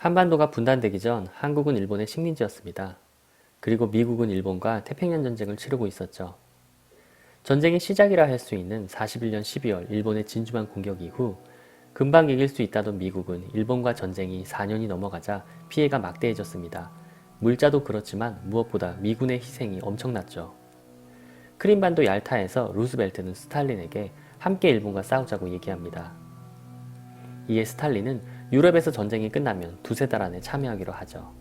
한반도가 분단되기 전 한국은 일본의 식민지였습니다. 그리고 미국은 일본과 태평양 전쟁을 치르고 있었죠. 전쟁의 시작이라 할 수 있는 41년 12월 일본의 진주만 공격 이후 금방 이길 수 있다던 미국은 일본과 전쟁이 4년이 넘어가자 피해가 막대해졌습니다. 물자도 그렇지만 무엇보다 미군의 희생이 엄청났죠. 크림반도 얄타에서 루스벨트는 스탈린에게 함께 일본과 싸우자고 얘기합니다. 이에 스탈린은 유럽에서 전쟁이 끝나면 두세 달 안에 참여하기로 하죠.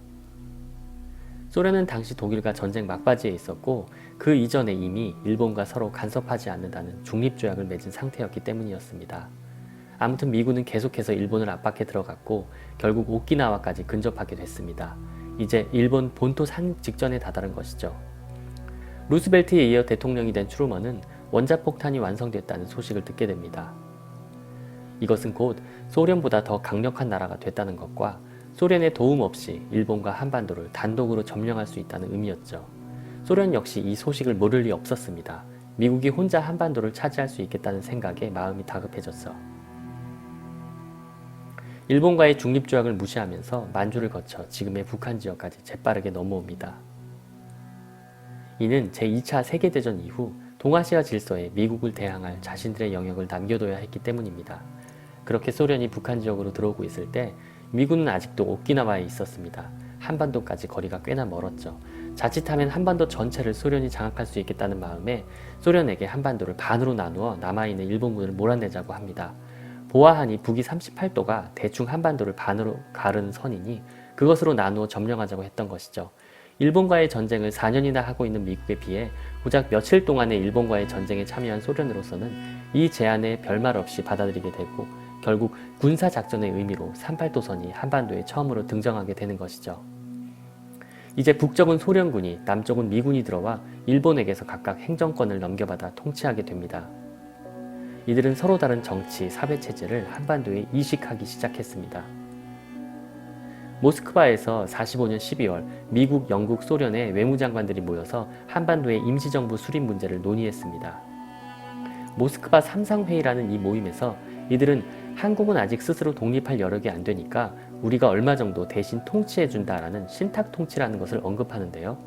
소련은 당시 독일과 전쟁 막바지에 있었고 그 이전에 이미 일본과 서로 간섭하지 않는다는 중립조약을 맺은 상태였기 때문이었습니다. 아무튼 미군은 계속해서 일본을 압박해 들어갔고 결국 오키나와까지 근접하게 됐습니다. 이제 일본 본토 상륙 직전에 다다른 것이죠. 루스벨트에 이어 대통령이 된 트루먼은 원자폭탄이 완성됐다는 소식을 듣게 됩니다. 이것은 곧 소련보다 더 강력한 나라가 됐다는 것과 소련의 도움 없이 일본과 한반도를 단독으로 점령할 수 있다는 의미였죠. 소련 역시 이 소식을 모를 리 없었습니다. 미국이 혼자 한반도를 차지할 수 있겠다는 생각에 마음이 다급해졌어. 일본과의 중립조약을 무시하면서 만주를 거쳐 지금의 북한 지역까지 재빠르게 넘어옵니다. 이는 제2차 세계대전 이후 동아시아 질서에 미국을 대항할 자신들의 영역을 남겨둬야 했기 때문입니다. 그렇게 소련이 북한 지역으로 들어오고 있을 때 미군은 아직도 오키나와에 있었습니다. 한반도까지 거리가 꽤나 멀었죠. 자칫하면 한반도 전체를 소련이 장악할 수 있겠다는 마음에 소련에게 한반도를 반으로 나누어 남아있는 일본군을 몰아내자고 합니다. 보아하니 북위 38도가 대충 한반도를 반으로 가른 선이니 그것으로 나누어 점령하자고 했던 것이죠. 일본과의 전쟁을 4년이나 하고 있는 미국에 비해 고작 며칠 동안의 일본과의 전쟁에 참여한 소련으로서는 이 제안에 별말 없이 받아들이게 되고 결국 군사작전의 의미로 38도선이 한반도에 처음으로 등장하게 되는 것이죠. 이제 북쪽은 소련군이, 남쪽은 미군이 들어와 일본에게서 각각 행정권을 넘겨받아 통치하게 됩니다. 이들은 서로 다른 정치, 사회 체제를 한반도에 이식하기 시작했습니다. 모스크바에서 45년 12월 미국, 영국, 소련의 외무장관들이 모여서 한반도의 임시정부 수립 문제를 논의했습니다. 모스크바 삼상회의라는 이 모임에서 이들은 한국은 아직 스스로 독립할 여력이 안 되니까 우리가 얼마 정도 대신 통치해준다라는 신탁 통치라는 것을 언급하는데요.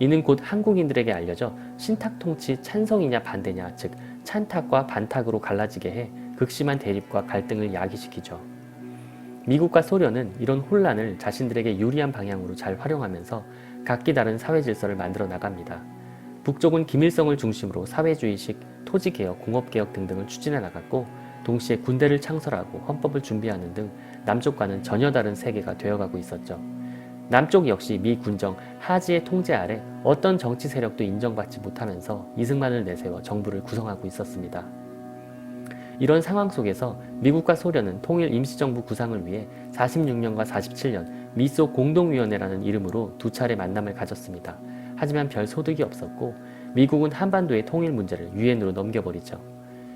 이는 곧 한국인들에게 알려져 신탁 통치 찬성이냐 반대냐, 즉 찬탁과 반탁으로 갈라지게 해 극심한 대립과 갈등을 야기시키죠. 미국과 소련은 이런 혼란을 자신들에게 유리한 방향으로 잘 활용하면서 각기 다른 사회 질서를 만들어 나갑니다. 북쪽은 김일성을 중심으로 사회주의식 토지개혁, 공업개혁 등등을 추진해 나갔고 동시에 군대를 창설하고 헌법을 준비하는 등 남쪽과는 전혀 다른 세계가 되어가고 있었죠. 남쪽 역시 미 군정 하지의 통제 아래 어떤 정치 세력도 인정받지 못하면서 이승만을 내세워 정부를 구성하고 있었습니다. 이런 상황 속에서 미국과 소련은 통일 임시정부 구상을 위해 46년과 47년 미소 공동위원회라는 이름으로 두 차례 만남을 가졌습니다. 하지만 별 소득이 없었고 미국은 한반도의 통일 문제를 유엔으로 넘겨버리죠.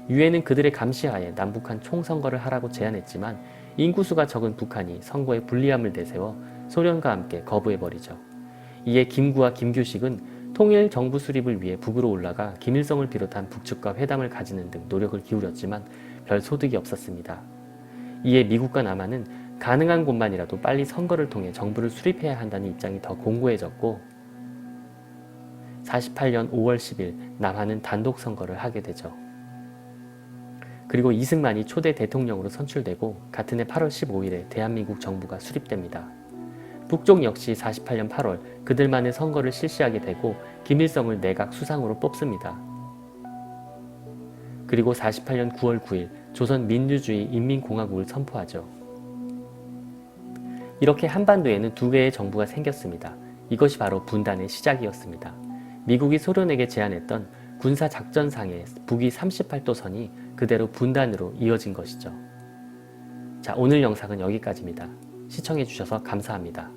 유엔은 그들의 감시하에 남북한 총선거를 하라고 제안했지만 인구수가 적은 북한이 선거에 불리함을 내세워 소련과 함께 거부해버리죠. 이에 김구와 김규식은 통일 정부 수립을 위해 북으로 올라가 김일성을 비롯한 북측과 회담을 가지는 등 노력을 기울였지만 별 소득이 없었습니다. 이에 미국과 남한은 가능한 곳만이라도 빨리 선거를 통해 정부를 수립해야 한다는 입장이 더 공고해졌고 48년 5월 10일 남한은 단독 선거를 하게 되죠. 그리고 이승만이 초대 대통령으로 선출되고 같은 해 8월 15일에 대한민국 정부가 수립됩니다. 북쪽 역시 48년 8월 그들만의 선거를 실시하게 되고 김일성을 내각 수상으로 뽑습니다. 그리고 48년 9월 9일 조선 민주주의 인민공화국을 선포하죠. 이렇게 한반도에는 두 개의 정부가 생겼습니다. 이것이 바로 분단의 시작이었습니다. 미국이 소련에게 제안했던 군사작전상의 북위 38도 선이 그대로 분단으로 이어진 것이죠. 자, 오늘 영상은 여기까지입니다. 시청해주셔서 감사합니다.